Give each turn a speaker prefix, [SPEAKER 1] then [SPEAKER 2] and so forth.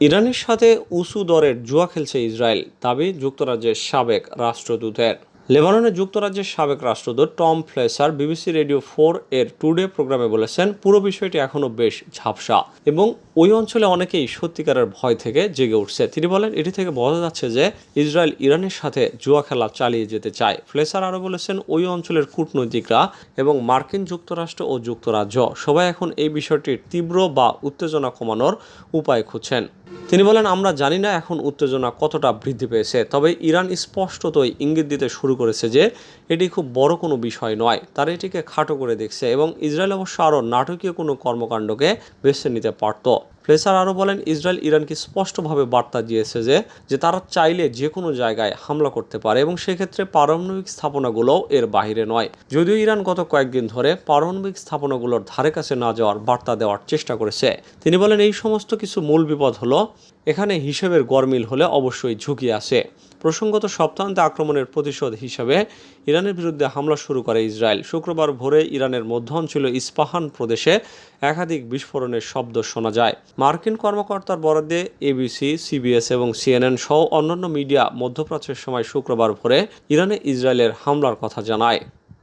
[SPEAKER 1] ইরানের সাথে উঁচু দরের জুয়া খেলছে ইসরায়েল দাবি যুক্তরাজ্যের সাবেক রাষ্ট্রদূতের। লেবাননের যুক্তরাজ্যের সাবেক রাষ্ট্রদূত Tom Fletcher BBC radio four এর টুডে প্রোগ্রামে বলেছেন, পুরো বিষয়টি এখনও বেশ ঝাপসা এবং ওই অঞ্চলে অনেকেই সত্যিকারের ভয় থেকে জেগে উঠছে। তিনি বলেন, এটি থেকে বোঝা যাচ্ছে যে ইসরায়েল ইরানের সাথে জুয়া খেলা চালিয়ে যেতে চায়। ফ্লেসার আরও বলেছেন, ওই অঞ্চলের কূটনৈতিকরা এবং মার্কিন যুক্তরাষ্ট্র ও যুক্তরাজ্য সবাই এখন এই বিষয়টির তীব্র বা উত্তেজনা কমানোর উপায় খুঁজছেন। তিনি বলেন, আমরা জানি না এখন উত্তেজনা কতটা বৃদ্ধি পেয়েছে, তবে ইরান স্পষ্টতই ইঙ্গিত দিতে শুরু করেছে যে এটি খুব বড় কোনো বিষয় নয়। তারা এটিকে খাটো করে দেখছে এবং ইসরায়েল অবশ্য আরও নাটকীয় কোনো কর্মকাণ্ডকে বেছে নিতে পারত। ফ্লেসার আরও বলেন, ইসরায়েল ইরানকে স্পষ্টভাবে বার্তা দিয়েছে যে যে তারা চাইলে যে কোনো জায়গায় হামলা করতে পারে এবং সেক্ষেত্রে পারমাণবিক স্থাপনাগুলোও এর বাইরে নয়। যদিও ইরান গত কয়েকদিন ধরে পারমাণবিক স্থাপনাগুলোর ধারে কাছে না যাওয়ার বার্তা দেওয়ার চেষ্টা করেছে। তিনি বলেন, এই সমস্ত কিছু মূল বিপদ হলো, এখানে হিসেবের গরমিল হলে অবশ্যই ঝুঁকি আছে। প্রসঙ্গত, সপ্তাহান্তে আক্রমণের প্রতিশোধ হিসাবে ইরানের বিরুদ্ধে হামলা শুরু করে ইসরায়েল। শুক্রবার ভোরে ইরানের মধ্য অঞ্চল ইস্পাহান প্রদেশে একাধিক বিস্ফোরণের শব্দ শোনা যায়। মার্কিন কর্মকর্তার বরাদ্দে এবিসি সিবিএস এবং সিএনএন সহ অন্যান্য মিডিয়া মধ্যপ্রাচ্যের সময় শুক্রবার ভোরে ইরানে ইসরায়েলের হামলার কথা জানায়।